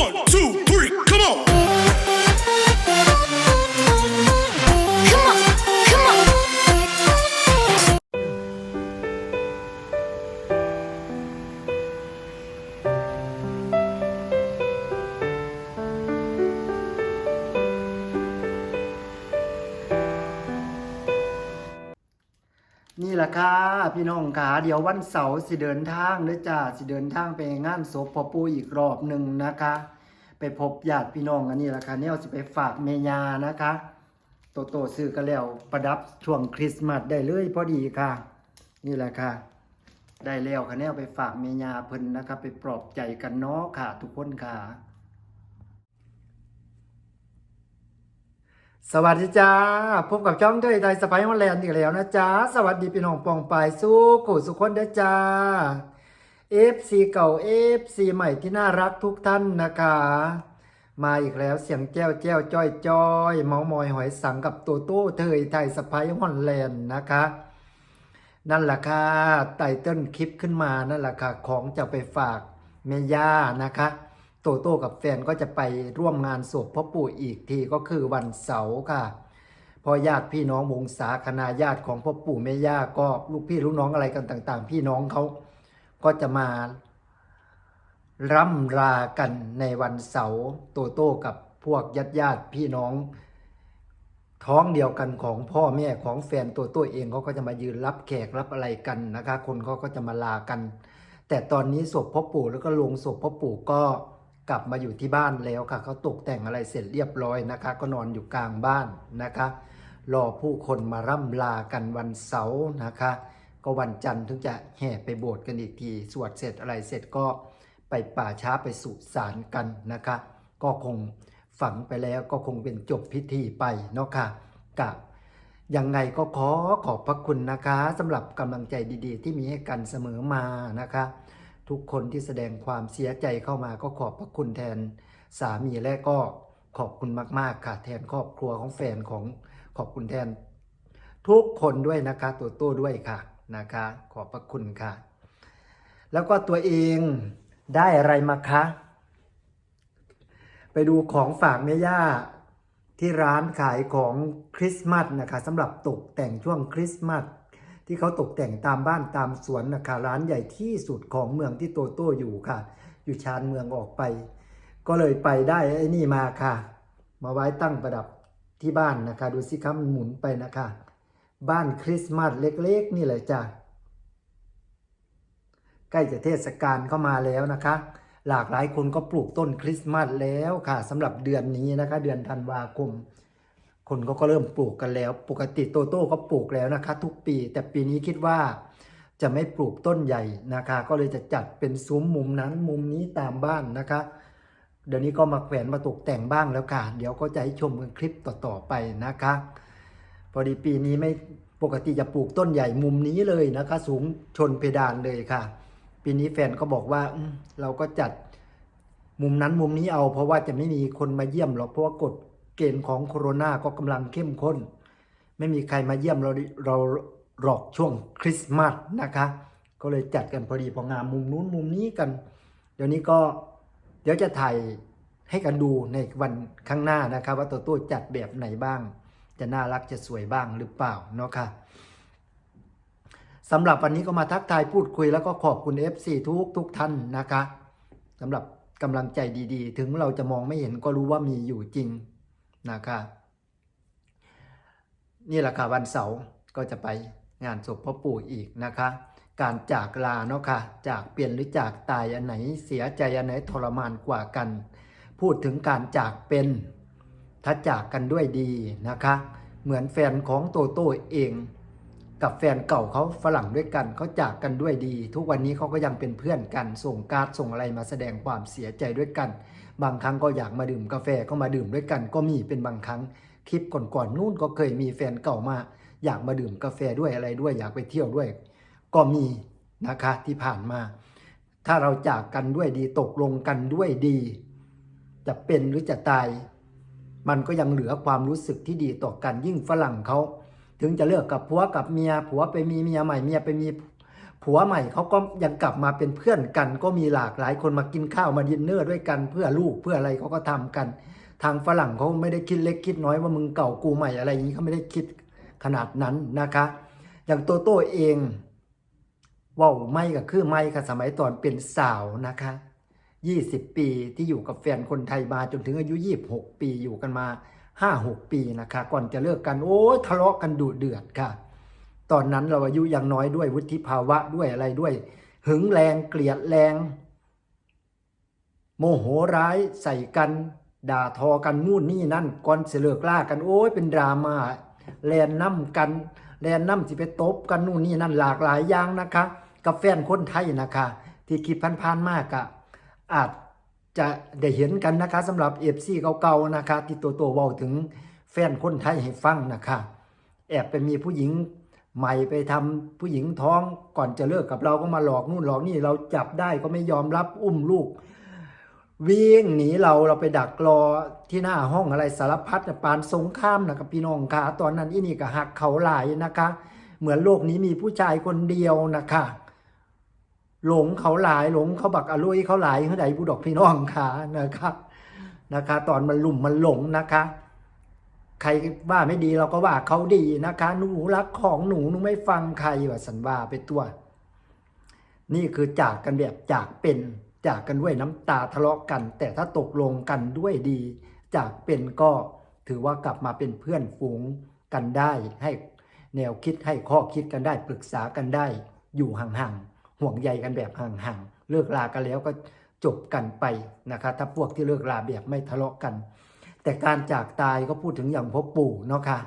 One, two, ละค่ะพี่น้องขาเดี๋ยววันเสาร์สิเดินทางเด้อจ้าสิเดินทางไปงานศพพ่อปู่อีกรอบหนึ่งนะคะ ไปพบญาติพี่น้องอันนี้แหละค่ะเนี่ยสิไปฝากเมยานะคะ โตโตซื้อกันแล้วประดับช่วงคริสต์มาสได้เลยพอดีค่ะ นี่แหละค่ะ ได้แล้วค่ะเนี่ยไปฝากเมยาเพิ่นนะคะ ไปปลอบใจกันเนาะค่ะ ทุกคนค่ะ สวัสดีจ้า พบกับช่องเทยไทยสไปฮอลแลนด์อีกแล้วนะจ๊ะสวัสดีพี่น้องปองปายสู้กูสุขคนเด้จ้า FC เก่า FC ใหม่ที่น่ารักทุกท่านนะคะ มาอีกแล้วเสียงแจ้วแจ้วจ้อยจ้อยเมามอยหอยสังกับโตโต้เทยไทยสไปฮอลแลนด์นะคะ นั่นแหละค่ะไตเติ้ลคลิปขึ้นมานั่นแหละค่ะของจะไปฝากแม่ย่านะคะ โตโต้กับแฟนก็จะไปร่วมงานศพพ่อปู่อีกทีก็คือวันเสาร์ค่ะ พอญาติพี่น้องวงศาคณาญาติของพ่อปู่แม่ย่าก็ลูกพี่ลูกน้องอะไรกันต่าง ๆ พี่น้องเขาก็จะมาร่ำรากันในวันเสาร์โตโต้กับพวกญาติญาติพี่น้อง ท้องเดียวกันของพ่อแม่ของแฟนตัวตัวเองเขาก็จะมายืนรับแขกรับอะไรกันนะคะ คนเขาก็จะมาลากัน แต่ตอนนี้ศพพ่อปู่แล้วก็โลงศพพ่อปู่ก็ กลับมาอยู่ที่บ้านแล้วค่ะเขาตกแต่งอะไรเสร็จเรียบร้อยนะคะ ก็นอนอยู่กลางบ้านนะคะรอผู้คนมาร่ำลากันวันเสาร์นะคะ ก็วันจันทร์ถึงจะแห่ไปโบสถ์กันอีกที สวดเสร็จอะไรเสร็จก็ไปป่าช้าไปสุสานกันนะคะ ก็คงฝังไปแล้วก็คงเป็นจบพิธีไปเนาะค่ะกับยังไงก็ขอขอบพระคุณนะคะสำหรับกำลังใจดีๆ ที่มีให้กันเสมอมานะคะ ทุกคนที่แสดงความเสียใจเข้ามาก็ขอบพระคุณแทนสามีและก็ขอบคุณมากๆค่ะแทนครอบครัวของแฟนของขอบคุณแทน ทุกคนด้วยนะคะตัวโต้ด้วยค่ะนะคะ ขอบพระคุณค่ะ แล้วก็ตัวเองได้อะไรมาคะไปดูของฝากแม่ย่าที่ร้านขายของคริสต์มาสนะคะสำหรับตกแต่งช่วงคริสต์มาส ที่เขาตกแต่งตามบ้านตามสวนนะคะร้านใหญ่ที่สุดของเมืองที่โตโต้อยู่ค่ะ อยู่ชานเมืองออกไป ก็เลยไปได้ไอ้นี่มาค่ะ มาไว้ตั้งประดับที่บ้านนะคะ ดูสิครับมันหมุนไปนะคะ บ้านคริสต์มาสเล็กๆ นี่เลยจ้ะใกล้จะเทศกาลเข้ามาแล้วนะคะ หลากหลายคนก็ปลูกต้นคริสต์มาสแล้วค่ะสำหรับเดือนนี้นะคะ เดือนธันวาคม คนก็ก็เริ่มปลูกกันแล้ว ปกติโตโต้ก็ปลูกแล้วนะคะ ทุกปี แต่ปีนี้คิดว่าจะไม่ปลูกต้นใหญ่นะคะ ก็เลยจะจัดเป็นซุ้มมุมนั้นมุมนี้ตามบ้านนะคะ เดี๋ยวนี้ก็มาแขวนมาตกแต่งบ้างแล้วค่ะ เดี๋ยวก็จะให้ชมกันคลิปต่อๆไปนะคะ พอดีปีนี้ไม่ปกติจะปลูกต้นใหญ่มุมนี้เลยนะคะ สูงชนเพดานเลยค่ะ ปีนี้แฟนก็บอกว่าเราก็จัดมุมนั้นมุมนี้เอา เพราะว่าจะไม่มีคนมาเยี่ยมหรอกเพราะว่ากฎ เกณฑ์ของโคโรนาก็กำลังเข้มข้น ไม่มีใครมาเยี่ยมเราเราหรอกช่วงคริสต์มาสนะคะ ก็เลยจัดกันพอดีพองามมุมนู้นมุมนี้กัน เดี๋ยวนี้ก็เดี๋ยวจะถ่ายให้กันดูในวันข้างหน้านะครับว่าตัวตัวจัดแบบไหนบ้าง จะน่ารักจะสวยบ้างหรือเปล่าเนาะค่ะสำหรับวันนี้ก็มาทักทายพูดคุยแล้วก็ขอบคุณ FC ทุกทุกท่านนะคะสำหรับกำลังใจดีๆ ถึงเราจะมองไม่เห็นก็รู้ว่ามีอยู่จริง นะคะนี่แหละค่ะวันเสาร์ก็จะไปงานศพพ่อปู่อีกนะคะ การจากลาเนาะค่ะ จากเปลี่ยนหรือจากตายอันไหนเสียใจอันไหนทรมานกว่ากัน พูดถึงการจากเป็นถ้าจากกันด้วยดีนะคะ เหมือนแฟนของโตโต้เอง กับแฟนเก่าเขาฝรั่งด้วยกันเขาจากกันด้วยดี ทุกวันนี้เขาก็ยังเป็นเพื่อนกันส่งการ์ดส่งอะไรมาแสดงความเสียใจด้วยกัน บางครั้งก็อยากมาดื่มกาแฟก็มาดื่มด้วยกันก็มีเป็นบางครั้งคลิปก่อนๆนู่นก็เคยมีแฟนเก่ามา อยากมาดื่มกาแฟด้วยอะไรด้วย อยากไปเที่ยวด้วย ก็มีนะคะที่ผ่านมา ถ้าเราจากกันด้วยดีตกลงกันด้วยดี จะเป็นหรือจะตาย มันก็ยังเหลือความรู้สึกที่ดีต่อกันยิ่งฝรั่งเขาถึงจะเลิกกับผัวกับเมียผัวไปมีเมียใหม่เมียไปมีผ ผัวใหม่เขาก็ยังกลับมาเป็นเพื่อนกัน ก็มีหลากหลายคนมากินข้าวมาดินเนอร์ด้วยกันเพื่อลูกเพื่ออะไรเขาก็ทำกัน ทางฝรั่งเขาไม่ได้คิดเล็กคิดน้อยว่ามึงเก่ากูใหม่อะไรอย่างนี้เขาไม่ได้คิดขนาดนั้นนะคะ อย่างโตโต้เองว่าไม่ก็คือไม่ค่ะสมัยตอนเป็นสาวนะคะ20 ปีที่อยู่กับแฟนคนไทยมาจนถึงอายุ 26 ปีอยู่กันมา 5-6 ปีนะคะ ก่อนจะเลิกกันโอ้ยทะเลาะกันดุเดือดค่ะ ตอนนั้นเราอายุยังน้อยด้วยวุฒิภาวะด้วยอะไรด้วย หึงแรงเกลียดแรง โมโหร้ายใส่กัน ด่าทอกันนู่นนี่นั่นก่อนเสเลิกล่ากันโอ้ยเป็นดราม่าแลนน้ำกัน แลนน้ำสิไปตบกันนู่นนี่นั่นหลากหลายอย่างนะคะ กับแฟนคนไทยนะคะ ที่คิดพันๆมากอะอาจจะได้เห็นกันนะคะสำหรับเอฟซีเก่าๆนะคะ ที่ตัวตัวเว้าถึงแฟนคนไทยให้ฟังนะคะ แอบไปมีผู้หญิง ใหม่ไปทำผู้หญิงท้องก่อนจะเลิกกับเราก็มาหลอกนู่นหลอกนี่เราจับได้ก็ไม่ยอมรับอุ้มลูก วิ่งหนีเราเราไปดักรอที่หน้าห้องอะไรสารพัดน่ปานสงครามนะครับพี่น้องคะตอนนั้นอีนี่ก็หักเขาหลายนะคะ เหมือนโลกนี้มีผู้ชายคนเดียวนะคะหลงเขาหลายหลงเขาบักอรุยเขาหลายเฮือใดผู้ดอกพี่น้องคะนะคะนะคะ ตอนมันหลุ่มมันหลงนะคะ ใครว่าไม่ดีเราก็ว่าเขาดีนะคะหนูรักของหนูหนูไม่ฟังใครว่าสันว่าไปตัว นี่คือจากกันแบบจากเป็นจากกันด้วยน้ำตาทะเลาะกัน แต่ถ้าตกลงกันด้วยดี จากเป็นก็ถือว่ากลับมาเป็นเพื่อนฝูงกันได้ให้แนวคิดให้ข้อคิดกันได้ปรึกษากันได้ อยู่ห่างๆห่วงใยกันแบบห่างๆเลิกลากันแล้วก็จบกันไปนะคะถ้าพวกที่เลิกลาแบบไม่ทะเลาะกัน แต่การจากตายก็พูดถึงอย่างพ่อปู่เนาะค่ะ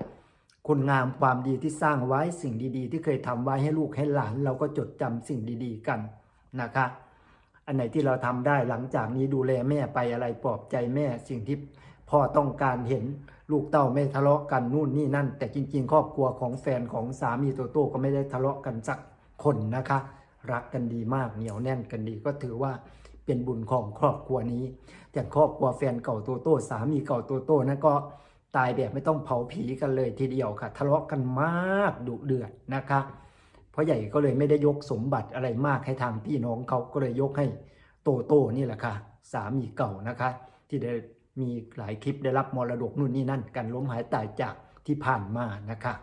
คุณงามความดีที่สร้างไว้สิ่งดีๆ ที่เคยทำไว้ให้ลูกให้หลาน เราก็จดจำสิ่งดีๆกันนะคะ อันไหนที่เราทำได้หลังจากนี้ดูแลแม่ไปอะไรปลอบใจแม่สิ่งที่พ่อต้องการเห็นลูกเต้าไม่ทะเลาะกันนู่นนี่นั่น แต่จริง ๆ ครอบครัวของแฟนของสามีโตโตก็ไม่ได้ทะเลาะกันสักคนนะคะ รักกันดีมากเหนียวแน่นกันดีก็ถือว่า เป็นบุญของครอบครัวนี้อย่างครอบครัวแฟนเก่าโตโต้สามีเก่าโตโต้นั้นก็ตายแบบไม่ต้องเผาผีกันเลยทีเดียวค่ะ ทะเลาะกันมากดุเดือดนะคะเพราะใหญ่ก็เลยไม่ได้ยกสมบัติอะไรมากให้ทางพี่น้องเขาก็เลยยกให้โตโต้นี่แหละค่ะ สามีเก่านะคะ ที่ได้มีหลายคลิปได้รับมรดกนู่นนี่นั่นกันล้มหายตายจากที่ผ่านมานะคะ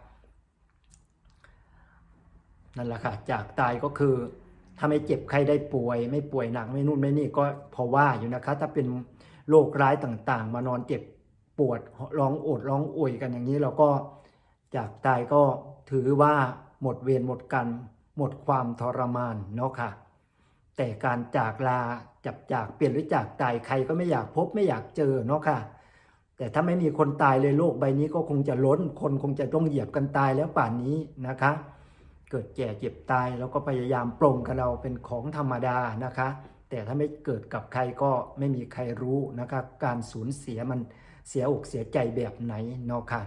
นั่นแหละค่ะ จากตายก็คือ ถ้าไม่เจ็บใครได้ป่วย ไม่ป่วยหนักไม่นู่นไม่นี่ก็พอว่าอยู่นะคะ ถ้าเป็นโรคร้ายต่างๆ มานอนเจ็บปวดร้องโอดร้องโอยกันอย่างนี้เราก็จากตายก็ถือว่าหมดเวรหมดกรรมหมดความทรมานเนาะค่ะ แต่การจากลาจับจากเปลี่ยนหรือจากตายใครก็ไม่อยากพบไม่อยากเจอเนาะค่ะ แต่ถ้าไม่มีคนตายเลยโลกใบนี้ก็คงจะล้นคนคงจะต้องเหยียบกันตายแล้วป่านนี้นะคะ เกิดแก่เจ็บตายแล้วก็พยายามปรงกับเราเป็นของธรรมดานะคะ แต่ถ้าไม่เกิดกับใครก็ไม่มีใครรู้นะคะการสูญเสียมันเสียอกเสียใจแบบไหนเนาะค่ะ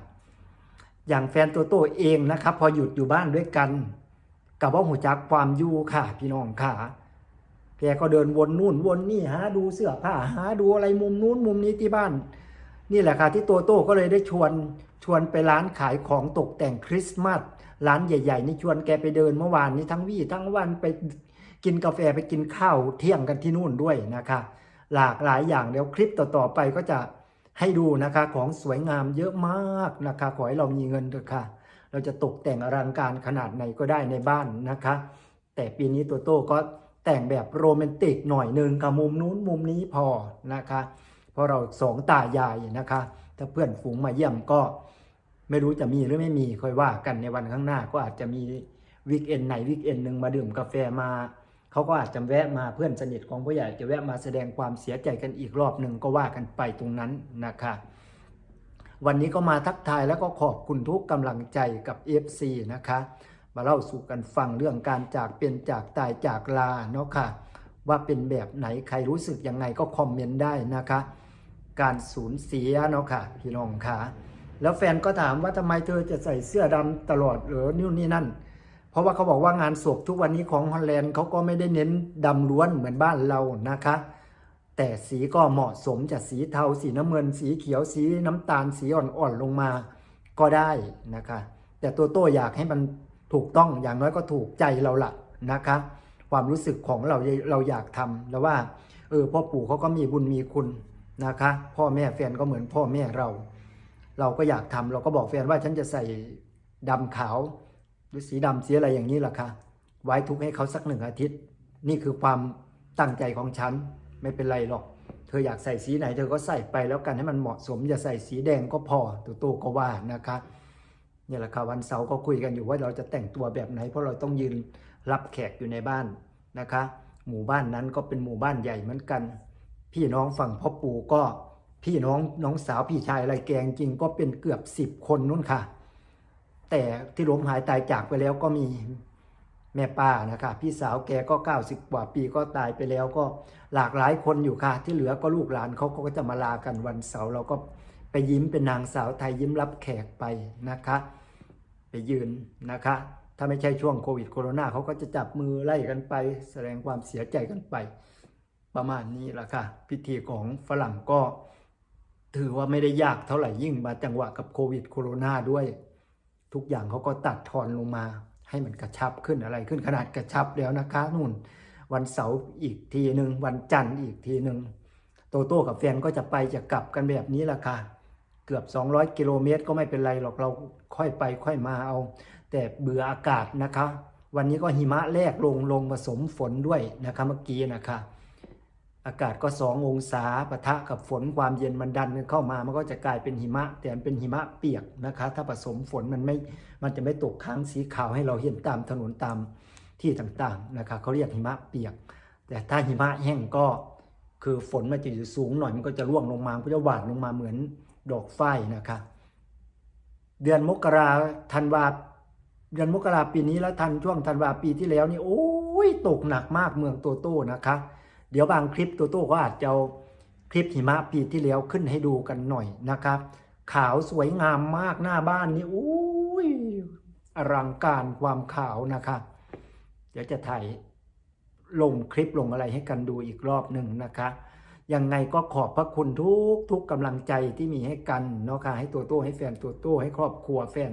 อย่างแฟนตัวโตเองนะครับพอหยุดอยู่บ้านด้วยกันกับว่าหูจักความอยู่ค่ะ พี่น้องค่ะแกก็เดินวนนู่นวนนี่หาดูเสื้อผ้าหาดูอะไรมุมนู้นมุมนี้ที่บ้าน นี่แหละค่ะที่โตโต้ก็เลยได้ชวนชวนไปร้านขายของตกแต่งคริสต์มาส ร้านใหญ่ๆนี่ชวนแกไปเดินเมื่อวานนี้ทั้งวี่ทั้งวันไปกินกาแฟไปกินข้าวเที่ยงกันที่นู่นด้วยนะคะ หลากหลายอย่างเดี๋ยวคลิปต่อๆไปก็จะให้ดูนะคะของสวยงามเยอะมากนะคะขอให้เรามีเงินเถอะค่ะ เราจะตกแต่งอลังการขนาดไหนก็ได้ในบ้านนะคะ แต่ปีนี้ตัวโต้ก็แต่งแบบโรแมนติกหน่อยหนึ่งกับมุมนู้นมุมนี้พอนะคะ เพราะเราสองตายายนะคะ ถ้าเพื่อนฝูงมาเยี่ยมก็ ไม่รู้จะมีหรือไม่มีค่อยว่ากันในวันข้างหน้าก็อาจจะมีวิกเอนไหนวิกเอนหนึ่งมาดื่มกาแฟมาเขาก็อาจจะแวะมาเพื่อนสนิทของผู้ใหญ่จะแวะมาแสดงความเสียใจกันอีกรอบหนึ่งก็ว่ากันไปตรงนั้นนะคะวันนี้ก็มาทักทายแล้วก็ขอบคุณทุกกำลังใจกับ FC นะคะ มาเล่าสู่กันฟังเรื่องการจากเป็นจากตายจากลาเนาะค่ะ ว่าเป็นแบบไหนใครรู้สึกยังไงก็คอมเมนต์ได้นะคะ การสูญเสียเนาะค่ะพี่น้องค่ะ แล้วแฟนก็ถามว่าทำไมเธอจะใส่เสื้อดำตลอดหรือนู่นนี่นั่น เพราะว่าเขาบอกว่างานศพทุกวันนี้ของฮอลแลนด์เขาก็ไม่ได้เน้นดำล้วนเหมือนบ้านเรานะคะ แต่สีก็เหมาะสมจากสีเทาสีน้ำเงิน สีเขียวสีน้ำตาลสีอ่อนๆลงมาก็ได้นะคะ แต่ตัวโต้อยากให้มันถูกต้องอย่างน้อยก็ถูกใจเราละนะคะ ความรู้สึกของเราเราอยากทำแล้วว่าเออพ่อปู่เขาก็มีบุญมีคุณนะคะ พ่อแม่แฟนก็เหมือนพ่อแม่เรา เราก็อยากทำเราก็บอกแฟนว่าฉันจะใส่ดำขาว หรือสีดำสีอะไรอย่างนี้แหละค่ะไว้ทุกข์ให้เขาสักหนึ่งอาทิตย์ นี่คือความตั้งใจของฉันไม่เป็นไรหรอก เธออยากใส่สีไหน เธอก็ใส่ไปแล้วกันให้มันเหมาะสม อย่าใส่สีแดงก็พอตัวโตก็ว่านะคะนี่แหละค่ะวันเสาร์ก็คุยกันอยู่ว่าเราจะแต่งตัวแบบไหน เพราะเราต้องยืนรับแขกอยู่ในบ้านนะคะ หมู่บ้านนั้นก็เป็นหมู่บ้านใหญ่เหมือนกัน พี่น้องฝั่งพ่อปู่ก็ พี่น้องน้องสาวพี่ชายอะไรแกงจริงก็เป็นเกือบสิบคนนู้นค่ะ แต่ที่ล้มหายตายจากไปแล้วก็มีแม่ป้านะคะพี่สาวแกก็90กว่าปีก็ตายไปแล้วก็หลากหลายคนอยู่ค่ะ ที่เหลือก็ลูกหลานเขาก็จะมาลากันวันเสาร์เราก็ไปยิ้มเป็นนางสาวไทยยิ้มรับแขกไปนะคะ ไปยืนนะคะ ถ้าไม่ใช่ช่วงโควิดโคโรนาเขาก็จะจับมือไล่กันไป แสดงความเสียใจกันไป ประมาณนี้ละค่ะ พิธีของฝรั่งก็ ถือว่าไม่ได้ยากเท่าไหร่ยิ่งมาจังหวะกับโควิดโคโรนาด้วย ทุกอย่างเขาก็ตัดทอนลงมาให้มันกระชับขึ้นอะไรขึ้นขนาดกระชับแล้วนะคะนู่น วันเสาร์อีกทีหนึ่งวันจันทร์อีกทีหนึ่งโตโต้กับแฟนก็จะไปจะกลับกันแบบนี้ละค่ะเกือบ 200 กิโลเมตรก็ไม่เป็นไรหรอกเราค่อยไปค่อยมาเอา แต่เบื่ออากาศนะคะ วันนี้ก็หิมะแรกลงลงผสมฝนด้วยนะคะเมื่อกี้นะคะ อากาศก็2ององศาปะทะกับฝนความเย็นมันดันกันเข้ามามันก็จะกลายเป็นหิมะ แต่มันเป็นหิมะเปียกนะคะ ถ้าผสมฝนมันไม่มันจะไม่ตกค้างสีขาวให้เราเห็นตามถนนตามที่ต่างๆนะคะเขาเรียกหิมะเปียก แต่ถ้าหิมะแห้งก็คือฝนมันจะอยู่สูงหน่อยมันก็จะร่วงลงมาก็จะหวานลงมาเหมือนดอกฝ้ายนะคะเดือนมกราธันวาเดือนมกราปีนี้แล้วทันช่วงธันวาปีที่แล้วนี่โอ้ยตกหนักมากเมืองโตโต้นะคะ เดี๋ยวบางคลิปโตโต้ก็อาจจะเอาคลิปหิมะปีที่แล้วขึ้นให้ดูกันหน่อยนะครับ ขาวสวยงามมากหน้าบ้านนี่โอ้ยอลังการความขาวนะคะเดี๋ยวจะถ่ายลงคลิปลงอะไรให้กันดูอีกรอบหนึ่งนะคะยังไงก็ขอบพระคุณทุกทุกกำลังใจที่มีให้กันเนาะค่ะให้ตัวโต้ให้แฟนตัวโต้ให้ครอบครัวแฟน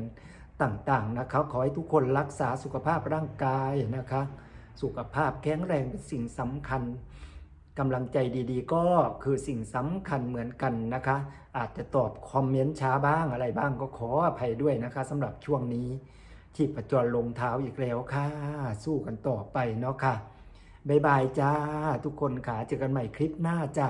ต่างๆนะครับขอให้ทุกคนรักษาสุขภาพร่างกายนะคะ สุขภาพแข็งแรงเป็นสิ่งสำคัญ กำลังใจดีๆ ก็คือสิ่งสำคัญเหมือนกันนะคะ อาจจะตอบคอมเมนต์ช้าบ้างอะไรบ้างก็ขออภัยด้วยนะคะสำหรับช่วงนี้ที่ประจรลงเท้าอีกแล้วค่ะ สู้กันต่อไปเนาะค่ะบ๊ายบายจ้า ทุกคนขาเจอกันใหม่คลิปหน้าจ้า